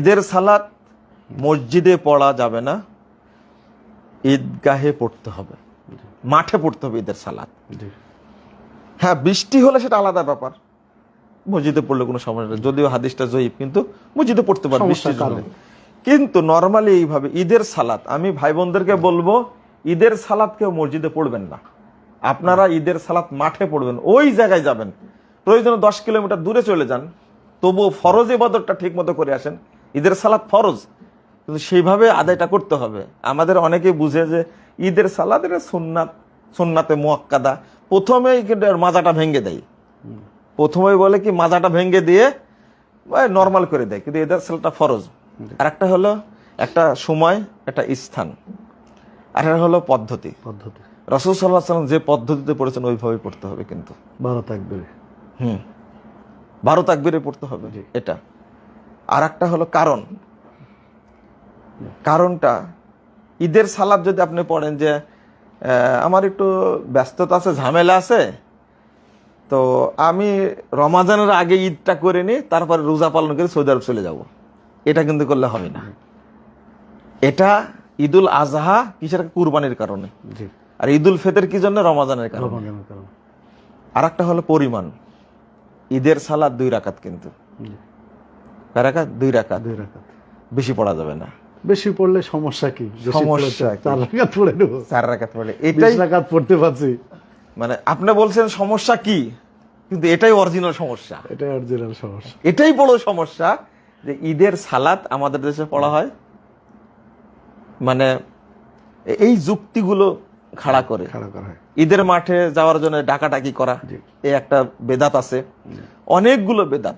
ঈদের সালাত মসজিদে পড়া যাবে না। ঈদগাহে পড়তে হবে। মাঠে পড়তে হবে ঈদের সালাত। হ্যাঁ বৃষ্টি হলে সেটা আলাদা ব্যাপার। মসজিদে পড়লে কোনো সমস্যা নেই। যদিও হাদিসটা জয়ীব কিন্তু মসজিদে পড়তে সমস্যার বৃষ্টি হলে কিন্তু নর্মালি এইভাবে ঈদের সালাত আমি ভাই বোনদেরকে বলব ঈদের সালাত কেউ মসজিদে পড়বেন না। আপনারা ঈদের সালাত মাঠে পড়বেন ওই জায়গায় যাবেন। প্রয়োজনে দশ কিলোমিটার দূরে চলে যান। তবুও ফরজ ইবাদতটা ঠিক মতো করে আসেন। ঈদের সালাত ফরজ কিন্তু সেইভাবে আদায়টা করতে হবে। আমাদের অনেকে বুঝে যে ঈদের সালাদ এটা সুন্নাত সুন্নাতে মোয়াক্কাদা প্রথমেই কিন্তু মাজাটা ভেঙে দেয়। প্রথমেই বলে কি মাজাটা ভেঙে দিয়ে নর্মাল করে দেয় কিন্তু এদের সালাটা ফরজ। আর একটা হলো একটা সময় একটা স্থান। আর একটা হলো পদ্ধতি। পদ্ধতি। রসুল সাল্লাহ সাল্লাম যে পদ্ধতিতে পড়েছেন ওইভাবে পড়তে হবে কিন্তু। বারো থাকবে। হুম। বারো তাকবিরে পড়তে হবে। এটা। আর একটা হলো কারণ। কারণটা ঈদের সালাদ যদি আপনি পড়েন যে আমার একটু ব্যস্ততা আছে ঝামেলা আছে তো আমি রমাজানের আগে ঈদটা করে নিই তারপরে রোজা পালন করে সৌদি আরব চলে যাব। এটা কিন্তু করলে হবে না। এটা ঈদুল আজহা কিসের কুরবানির কারণে? আর ঈদুল ফেতের কি জন্য? রমাজানের কারণে। রমাজানের কারণে। আর একটা হলো পরিমাণ। ঈদের সালাদ দুই রাকাত কিন্তু। জি দুই রাকাত। দুই রাকাত। বেশি পড়া যাবে না। বেশি পড়লে সমস্যা কি? সমস্যা চার রাকাত পড়ে নেব। চার রাকাত পড়লে। এটাই রাকাত পড়তে পারছি। মানে আপনি বলছেন সমস্যা কি? কিন্তু এটাই অরিজিনাল সমস্যা। এটাই অরিজিনাল সমস্যা। এটাই বড় সমস্যা যে ঈদের সালাত আমাদের দেশে পড়া হয়। মানে এই যুক্তিগুলো খাড়া করে। খাড়া করা ঈদের মাঠে যাওয়ার জন্য ডাকাডাকি করা। এই একটা বেদাত আছে। অনেকগুলো বেদাত।